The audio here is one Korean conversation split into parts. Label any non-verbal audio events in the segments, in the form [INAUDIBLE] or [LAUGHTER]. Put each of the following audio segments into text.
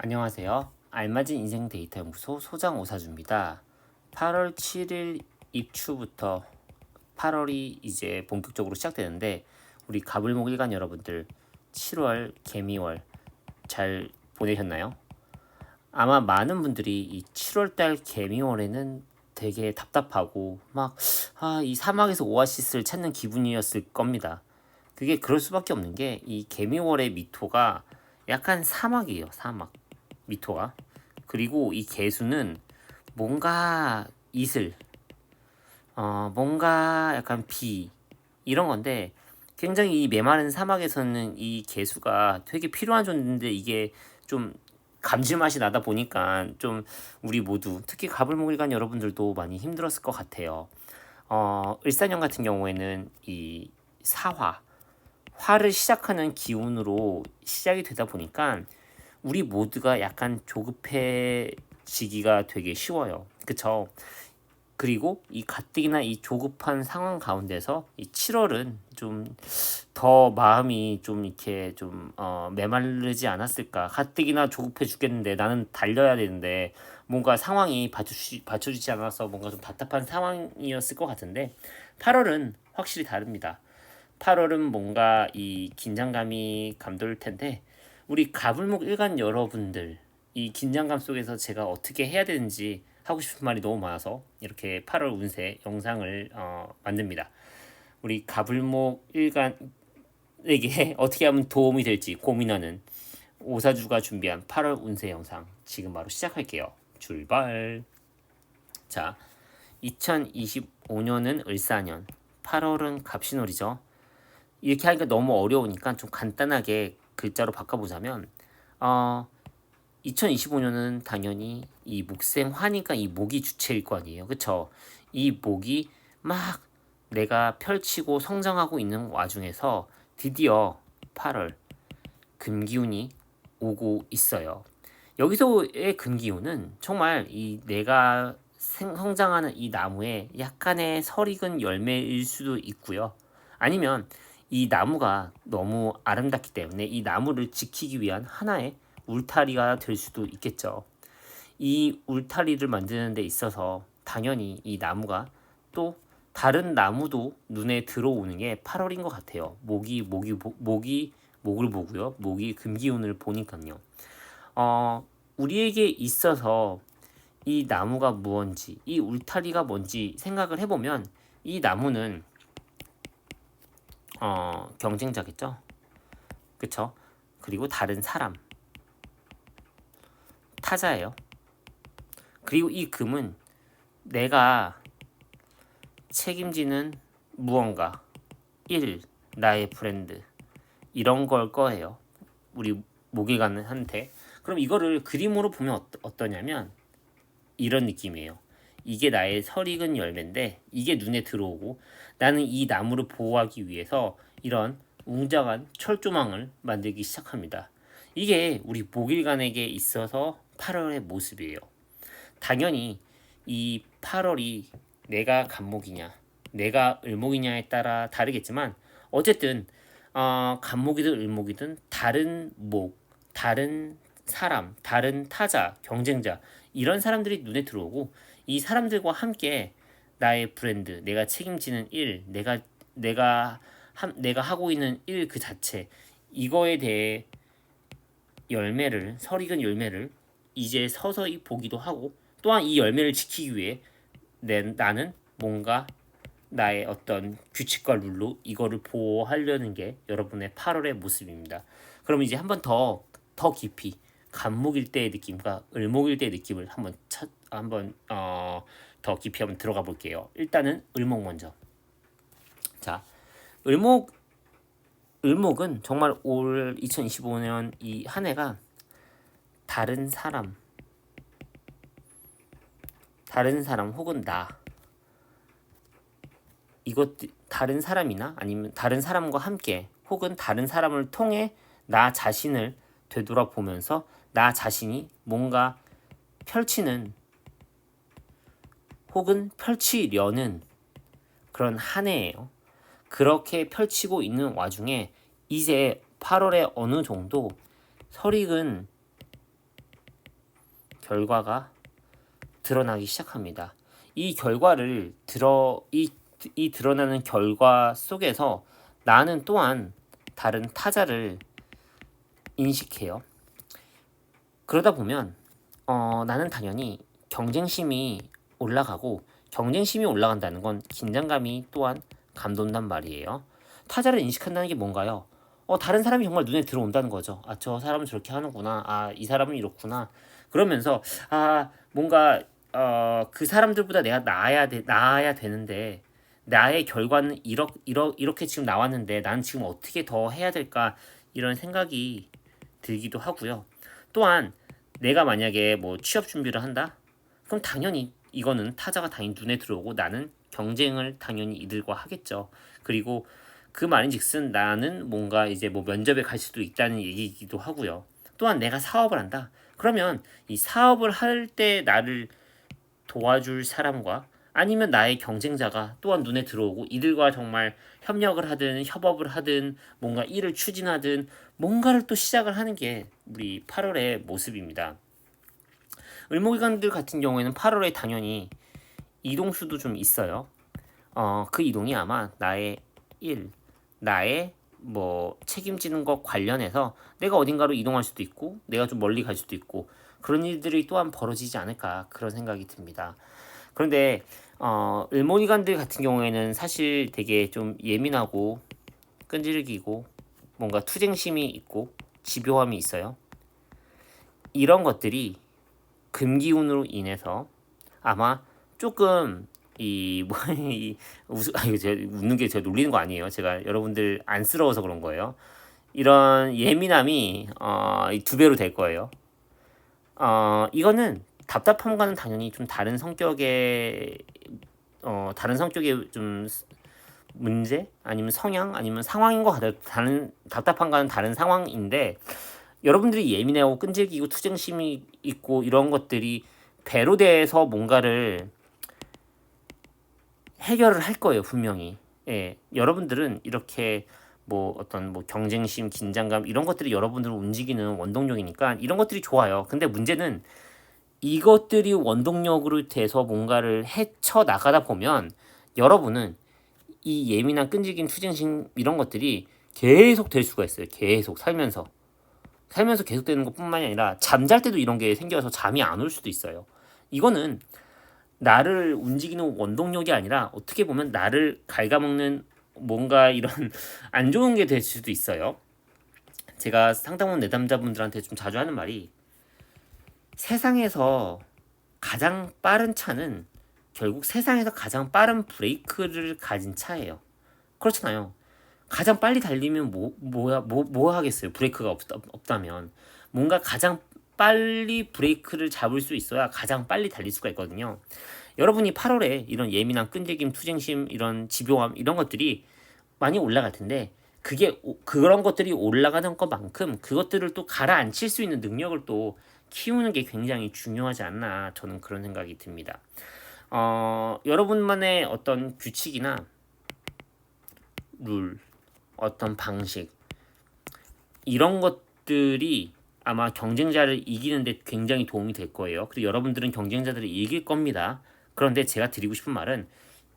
안녕하세요. 알맞은 인생 데이터 연구소 소장 오사주입니다. 8월 7일 입추부터 8월이 이제 본격적으로 시작되는데 우리 가불목 일간 여러분들 7월 개미월 잘 보내셨나요? 아마 많은 분들이 이 7월 달 개미월에는 되게 답답하고 막 아 이 사막에서 오아시스를 찾는 기분이었을 겁니다. 그게 그럴 수밖에 없는 게 이 개미월의 미토가 약간 사막이에요. 사막. 미토가 그리고 이 개수는 뭔가 이슬 어 뭔가 약간 비 이런 건데 굉장히 이 메마른 사막에서는 이 개수가 되게 필요한 존재인데 이게 좀 감질맛이 나다 보니까 좀 우리 모두 특히 가불목일간 여러분들도 많이 힘들었을 것 같아요. 어 을사년 같은 경우에는 이 사화 화를 시작하는 기운으로 시작이 되다 보니까 우리 모두가 약간 조급해지기가 되게 쉬워요. 그쵸? 그리고 이 가뜩이나 이 조급한 상황 가운데서 이 7월은 좀 더 마음이 좀 이렇게 좀 어, 메마르지 않았을까. 가뜩이나 조급해 죽겠는데 나는 달려야 되는데 뭔가 상황이 받쳐주지, 받쳐주지 않아서 뭔가 좀 답답한 상황이었을 것 같은데 8월은 확실히 다릅니다. 8월은 뭔가 이 긴장감이 감돌 텐데 우리 가불목 일간 여러분들 이 긴장감 속에서 제가 어떻게 해야 되는지 하고 싶은 말이 너무 많아서 이렇게 8월 운세 영상을 어, 만듭니다. 우리 가불목 일간에게 [LAUGHS] 어떻게 하면 도움이 될지 고민하는 오사주가 준비한 8월 운세 영상 지금 바로 시작할게요. 출발. 자, 2025년은 을사년, 8월은 갑신월이죠. 이렇게 하니까 너무 어려우니까 좀 간단하게 글자로 바꿔보자면 어 2025년은 당연히 이 목생화니까 이 목이 주체일 거 아니에요. 그쵸? 이 목이 막 내가 펼치고 성장하고 있는 와중에서 드디어 8월 금기운이 오고 있어요. 여기서의 금기운은 정말 이 내가 성장하는 이 나무에 약간의 설익은 열매일 수도 있고요. 아니면 이 나무가 너무 아름답기 때문에 이 나무를 지키기 위한 하나의 울타리가 될 수도 있겠죠. 이 울타리를 만드는 데 있어서 당연히 이 나무가 또 다른 나무도 눈에 들어오는 게 8월인 것 같아요. 목이 목이 목이 목을 보고요. 목이 금기운을 보니까요. 어, 우리에게 있어서 이 나무가 무언지, 이 울타리가 뭔지 생각을 해보면 이 나무는 어, 경쟁자겠죠. 그쵸? 그리고 다른 사람. 타자예요. 그리고 이 금은 내가 책임지는 무언가. 1. 나의 브랜드. 이런 걸 거예요. 우리 목일가는 한테. 그럼 이거를 그림으로 보면 어떠, 냐면 이런 느낌이에요. 이게 나의 설익은 열매인데 이게 눈에 들어오고 나는 이 나무를 보호하기 위해서 이런 웅장한 철조망을 만들기 시작합니다. 이게 우리 목일간에게 있어서 8월의 모습이에요. 당연히 이 8월이 내가 간목이냐, 내가 을목이냐에 따라 다르겠지만 어쨌든 어, 간목이든 을목이든 다른 목, 다른 사람, 다른 타자, 경쟁자 이런 사람들이 눈에 들어오고 이 사람들과 함께 나의 브랜드, 내가 책임지는 일, 내가 내가 한, 내가 하고 있는 일 그 자체 이거에 대해 열매를 설익은 열매를 이제 서서히 보기도 하고 또한 이 열매를 지키기 위해 내, 나는 뭔가 나의 어떤 규칙과 룰로 이거를 보호하려는 게 여러분의 8월의 모습입니다. 그럼 이제 한 번 더 더 깊이 간목일 때의 느낌과 을목일 때의 느낌을 한번 찾 한번 어, 더 깊이 한번 들어가 볼게요. 일단은 을목 먼저. 자, 을목 을목은 정말 올 2025년 이 한 해가 다른 사람 다른 사람 혹은 나 이것 다른 사람이나 아니면 다른 사람과 함께 혹은 다른 사람을 통해 나 자신을 되돌아보면서 나 자신이 뭔가 펼치는 혹은 펼치려는 그런 한 해예요. 그렇게 펼치고 있는 와중에 이제 8월에 어느 정도 설익은 결과가 드러나기 시작합니다. 이 결과를 들어 이, 이 드러나는 결과 속에서 나는 또한 다른 타자를 인식해요. 그러다 보면 어, 나는 당연히 경쟁심이 올라가고 경쟁심이 올라간다는 건 긴장감이 또한 감돈단 말이에요. 타자를 인식한다는 게 뭔가요? 어, 다른 사람이 정말 눈에 들어온다는 거죠. 아, 저 사람은 저렇게 하는구나. 아, 이 사람은 이렇구나. 그러면서 아, 뭔가 어, 그 사람들보다 내가 나아야 돼, 나아야 되는데 나의 결과는 이렇, 이렇, 이렇게 지금 나왔는데 나는 지금 어떻게 더 해야 될까 이런 생각이 들기도 하고요. 또한 내가 만약에 뭐 취업 준비를 한다? 그럼 당연히 이거는 타자가 당연히 눈에 들어오고 나는 경쟁을 당연히 이들과 하겠죠. 그리고 그 말인즉슨 나는 뭔가 이제 뭐 면접에 갈 수도 있다는 얘기이기도 하고요. 또한 내가 사업을 한다. 그러면 이 사업을 할 때 나를 도와줄 사람과 아니면 나의 경쟁자가 또한 눈에 들어오고 이들과 정말 협력을 하든 협업을 하든 뭔가 일을 추진하든 뭔가를 또 시작을 하는 게 우리 8월의 모습입니다. 을목일관들 같은 경우에는 8월에 당연히 이동수도 좀 있어요. 어, 그 이동이 아마 나의 일, 나의 뭐 책임지는 것 관련해서 내가 어딘가로 이동할 수도 있고 내가 좀 멀리 갈 수도 있고 그런 일들이 또한 벌어지지 않을까 그런 생각이 듭니다. 그런데 어, 을모니간들 같은 경우에는 사실 되게 좀 예민하고 끈질기고 뭔가 투쟁심이 있고 집요함이 있어요. 이런 것들이 금기운으로 인해서 아마 조금 이 뭐 이 웃, 아 이거 제가 웃는 게 제가 놀리는 거 아니에요. 제가 여러분들 안쓰러워서 그런 거예요. 이런 예민함이 어, 두 배로 될 거예요. 어, 이거는 답답함과는 당연히 좀 다른 성격의 어, 다른 성격의 좀 문제 아니면 성향 아니면 상황인 것 같아요. 다른 답답함과는 다른 상황인데 여러분들이 예민하고 끈질기고 투쟁심이 있고 이런 것들이 배로 돼서 뭔가를 해결을 할 거예요 분명히. 예, 여러분들은 이렇게 뭐 어떤 뭐 경쟁심, 긴장감 이런 것들이 여러분들을 움직이는 원동력이니까 이런 것들이 좋아요. 근데 문제는 이것들이 원동력으로 돼서 뭔가를 헤쳐 나가다 보면 여러분은 이 예민한 끈질긴 투쟁심 이런 것들이 계속 될 수가 있어요. 계속 살면서 살면서 계속 되는 것뿐만이 아니라 잠잘 때도 이런 게 생겨서 잠이 안 올 수도 있어요. 이거는 나를 움직이는 원동력이 아니라 어떻게 보면 나를 갉아먹는 뭔가 이런 [LAUGHS] 안 좋은 게 될 수도 있어요. 제가 상담원 내담자분들한테 좀 자주 하는 말이 세상에서 가장 빠른 차는 결국 세상에서 가장 빠른 브레이크를 가진 차예요. 그렇잖아요. 가장 빨리 달리면 뭐 뭐야 뭐, 뭐 하겠어요. 브레이크가 없, 없다면 뭔가 가장 빨리 브레이크를 잡을 수 있어야 가장 빨리 달릴 수가 있거든요. 여러분이 8월에 이런 예민한 끈질김, 투쟁심, 이런 집요함 이런 것들이 많이 올라갈 텐데 그게 그런 것들이 올라가는 것만큼 그것들을 또 가라앉힐 수 있는 능력을 또 키우는 게 굉장히 중요하지 않나 저는 그런 생각이 듭니다. 어, 여러분만의 어떤 규칙이나 룰, 어떤 방식 이런 것들이 아마 경쟁자를 이기는데 굉장히 도움이 될 거예요. 그리고 여러분들은 경쟁자들을 이길 겁니다. 그런데 제가 드리고 싶은 말은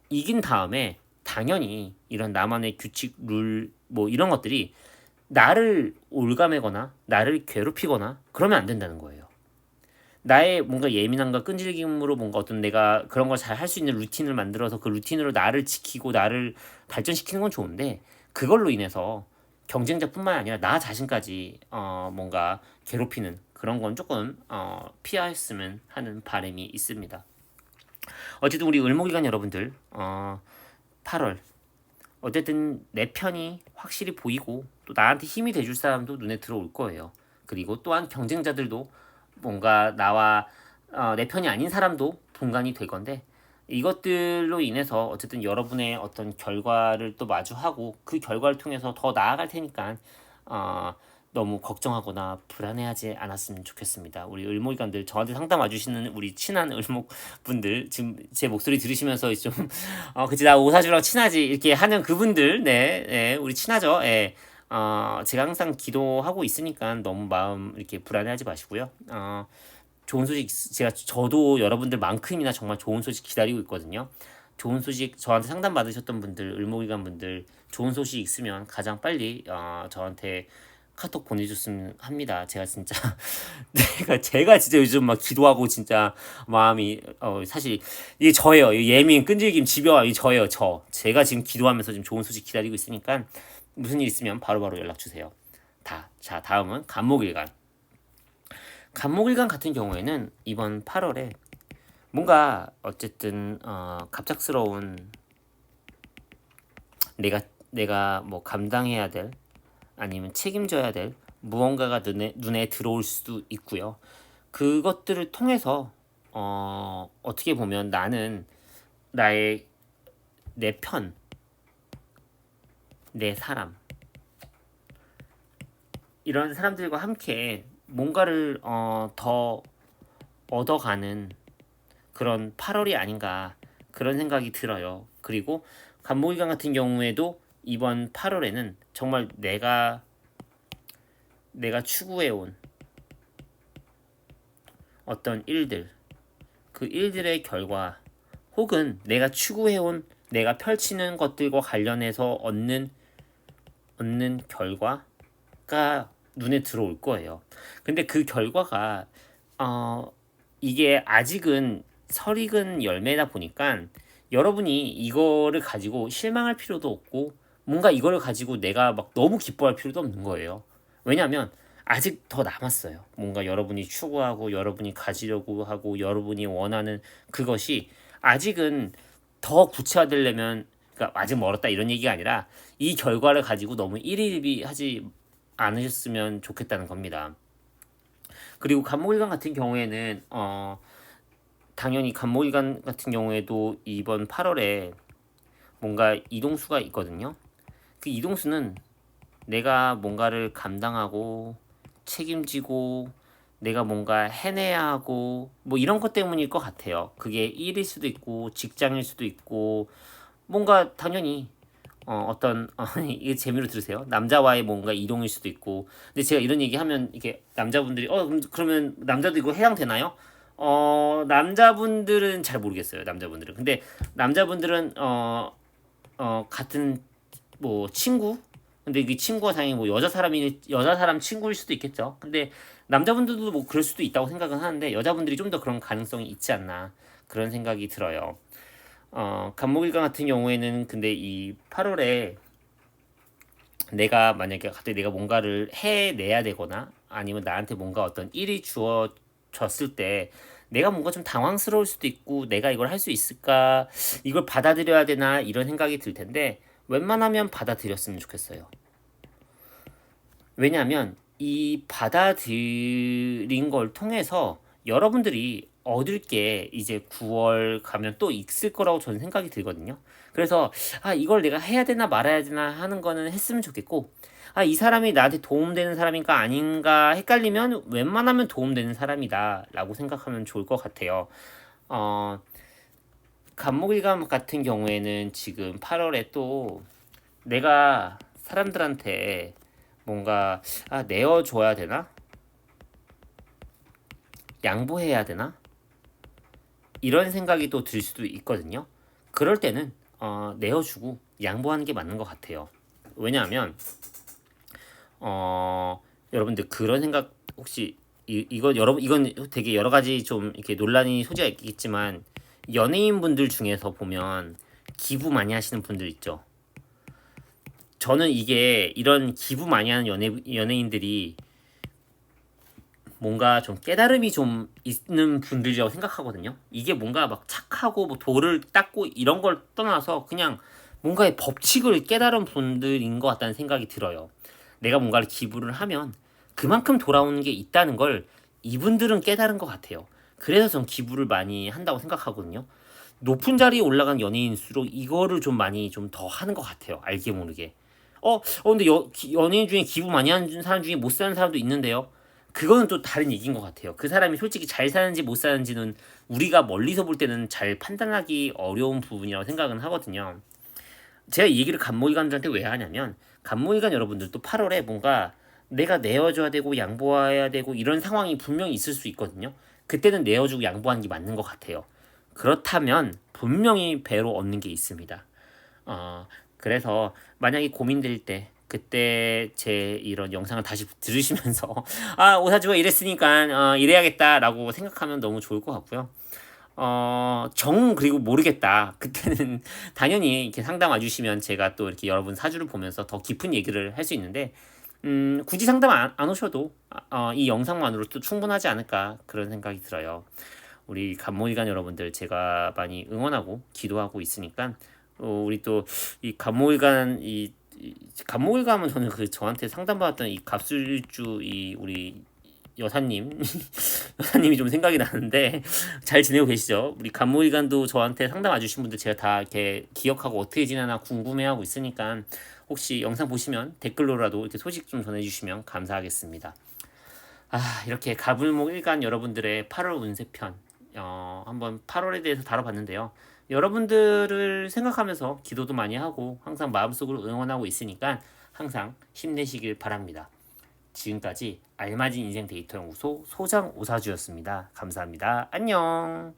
이긴 다음에 당연히 이런 나만의 규칙, 룰, 뭐 이런 것들이 나를 올가매거나 나를 괴롭히거나 그러면 안 된다는 거예요. 나의 뭔가 예민함과 끈질김으로 뭔가 어떤 내가 그런 걸 잘 할 수 있는 루틴을 만들어서 그 루틴으로 나를 지키고 나를 발전시키는 건 좋은데 그걸로 인해서 경쟁자뿐만 아니라 나 자신까지 어 뭔가 괴롭히는 그런 건 조금 어 피하였으면 하는 바람이 있습니다. 어쨌든 우리 을목이간 여러분들 어 8월 어쨌든 내 편이 확실히 보이고 또 나한테 힘이 돼줄 사람도 눈에 들어올 거예요. 그리고 또한 경쟁자들도 뭔가 나와 어, 내 편이 아닌 사람도 분간이 될 건데 이것들로 인해서 어쨌든 여러분의 어떤 결과를 또 마주하고 그 결과를 통해서 더 나아갈 테니까 어, 너무 걱정하거나 불안해하지 않았으면 좋겠습니다. 우리 을목이관들 저한테 상담 와주시는 우리 친한 을목분들 지금 제 목소리 들으시면서 좀 [LAUGHS] 어, 그치 나 오사주랑 친하지 이렇게 하는 그분들 네, 네 우리 친하죠. 예. 어, 제가 항상 기도하고 있으니까 너무 마음 이렇게 불안해하지 마시고요. 어, 좋은 소식 있- 제가 저도 여러분들만큼이나 정말 좋은 소식 기다리고 있거든요. 좋은 소식 저한테 상담 받으셨던 분들 을목일간 분들 좋은 소식 있으면 가장 빨리 어, 저한테 카톡 보내줬으면 합니다. 제가 진짜 [LAUGHS] 제가 제가 진짜 요즘 막 기도하고 진짜 마음이 어 사실 이게 저예요. 이 예민 끈질김 집요함 이 저예요. 저 제가 지금 기도하면서 지금 좋은 소식 기다리고 있으니까 무슨 일 있으면 바로바로 연락 주세요. 다. 자 다음은 간목일간. 간목일간 같은 경우에는 이번 8월에 뭔가 어쨌든 어 갑작스러운 내가 내가 뭐 감당해야 될 아니면 책임져야 될 무언가가 눈에 눈에 들어올 수도 있고요. 그것들을 통해서 어 어떻게 보면 나는 나의 내 편, 내 사람 이런 사람들과 함께 뭔가를 어, 더 얻어가는 그런 8월이 아닌가 그런 생각이 들어요. 그리고 간목일간 같은 경우에도 이번 8월에는 정말 내가 내가 추구해온 어떤 일들 그 일들의 결과 혹은 내가 추구해온 내가 펼치는 것들과 관련해서 얻는 얻는 결과가 눈에 들어올 거예요. 근데 그 결과가 어 이게 아직은 설익은 열매다 보니까 여러분이 이거를 가지고 실망할 필요도 없고 뭔가 이거를 가지고 내가 막 너무 기뻐할 필요도 없는 거예요. 왜냐하면 아직 더 남았어요. 뭔가 여러분이 추구하고 여러분이 가지려고 하고 여러분이 원하는 그것이 아직은 더 구체화되려면 그러니까 아직 멀었다 이런 얘기가 아니라 이 결과를 가지고 너무 일일비하지 않으셨으면 좋겠다는 겁니다. 그리고 간목일간 같은 경우에는 어 당연히 간목일간 같은 경우에도 이번 8월에 뭔가 이동수가 있거든요. 그 이동수는 내가 뭔가를 감당하고 책임지고 내가 뭔가 해내야 하고 뭐 이런 것 때문일 것 같아요. 그게 일일 수도 있고 직장일 수도 있고 뭔가 당연히 어, 어떤 어, [LAUGHS] 이게 재미로 들으세요. 남자와의 뭔가 이동일 수도 있고. 근데 제가 이런 얘기 하면 이게 남자분들이 어 그러면 남자도 이거 해당 되나요? 어 남자분들은 잘 모르겠어요. 남자분들은. 근데 남자분들은 어 어, 같은 뭐 친구 근데 이게 친구가 당연히 뭐 여자 사람이 여자 사람 친구일 수도 있겠죠. 근데 남자분들도 뭐 그럴 수도 있다고 생각은 하는데 여자분들이 좀 더 그런 가능성이 있지 않나 그런 생각이 들어요. 어, 간목일간 같은 경우에는 근데 이 8월에 내가 만약에 갑자기 내가 뭔가를 해내야 되거나 아니면 나한테 뭔가 어떤 일이 주어졌을 때 내가 뭔가 좀 당황스러울 수도 있고 내가 이걸 할 수 있을까 이걸 받아들여야 되나 이런 생각이 들 텐데 웬만하면 받아들였으면 좋겠어요. 왜냐하면 이 받아들인 걸 통해서 여러분들이 얻을 게 이제 9월 가면 또 있을 거라고 저는 생각이 들거든요. 그래서 아 이걸 내가 해야 되나 말아야 되나 하는 거는 했으면 좋겠고 아 이 사람이 나한테 도움되는 사람인가 아닌가 헷갈리면 웬만하면 도움되는 사람이다라고 생각하면 좋을 것 같아요. 어 간목일감 같은 경우에는 지금 8월에 또 내가 사람들한테 뭔가 아 내어줘야 되나 양보해야 되나 이런 생각이 또 들 수도 있거든요. 그럴 때는 어, 내어주고 양보하는 게 맞는 것 같아요. 왜냐하면 어, 여러분들 그런 생각 혹시 이, 이거 여러분 이건 되게 여러 가지 좀 이렇게 논란이 소지가 있겠지만 연예인 분들 중에서 보면 기부 많이 하시는 분들 있죠. 저는 이게 이런 기부 많이 하는 연예 연예인들이 뭔가 좀 깨달음이 좀 있는 분들이라고 생각하거든요. 이게 뭔가 막 착하고 뭐 돌을 닦고 이런 걸 떠나서 그냥 뭔가의 법칙을 깨달은 분들인 것 같다는 생각이 들어요. 내가 뭔가를 기부를 하면 그만큼 돌아오는 게 있다는 걸 이분들은 깨달은 것 같아요. 그래서 전 기부를 많이 한다고 생각하거든요. 높은 자리에 올라간 연예인일수록 이거를 좀 많이 좀 더 하는 것 같아요. 알게 모르게. 어, 어 근데 여, 기, 연예인 중에 기부 많이 하는 사람 중에 못 사는 사람도 있는데요. 그거는 또 다른 얘기인 것 같아요. 그 사람이 솔직히 잘 사는지 못 사는지는 우리가 멀리서 볼 때는 잘 판단하기 어려운 부분이라고 생각은 하거든요. 제가 이 얘기를 간모기관들한테 왜 하냐면 간모기관 여러분들도 8월에 뭔가 내가 내어줘야 되고 양보해야 되고 이런 상황이 분명히 있을 수 있거든요. 그때는 내어주고 양보하는 게 맞는 것 같아요. 그렇다면 분명히 배로 얻는 게 있습니다. 어, 그래서 만약에 고민될 때 그때 제 이런 영상을 다시 들으시면서 [LAUGHS] 아 오사주가 이랬으니까 어, 이래야겠다라고 생각하면 너무 좋을 것 같고요. 어, 정 그리고 모르겠다. 그때는 [LAUGHS] 당연히 이렇게 상담 와주시면 제가 또 이렇게 여러분 사주를 보면서 더 깊은 얘기를 할 수 있는데 음, 굳이 상담 안, 안 오셔도 어, 이 영상만으로도 충분하지 않을까 그런 생각이 들어요. 우리 간모일간 여러분들 제가 많이 응원하고 기도하고 있으니까 어, 우리 또 이 간모일간 이, 이 간모일간은 저는 그 저한테 상담받았던 이 갑술주 이 우리 여사님 [LAUGHS] 여사님이 좀 생각이 나는데 잘 지내고 계시죠? 우리 간모일간도 저한테 상담 와주신 분들 제가 다 이렇게 기억하고 어떻게 지내나 궁금해하고 있으니까 혹시 영상 보시면 댓글로라도 이렇게 소식 좀 전해주시면 감사하겠습니다. 아 이렇게 가불목 일간 여러분들의 8월 운세편 어, 한번 8월에 대해서 다뤄봤는데요. 여러분들을 생각하면서 기도도 많이 하고 항상 마음속으로 응원하고 있으니까 항상 힘내시길 바랍니다. 지금까지 알맞은 인생 데이터 연구소 소장 오사주였습니다. 감사합니다. 안녕.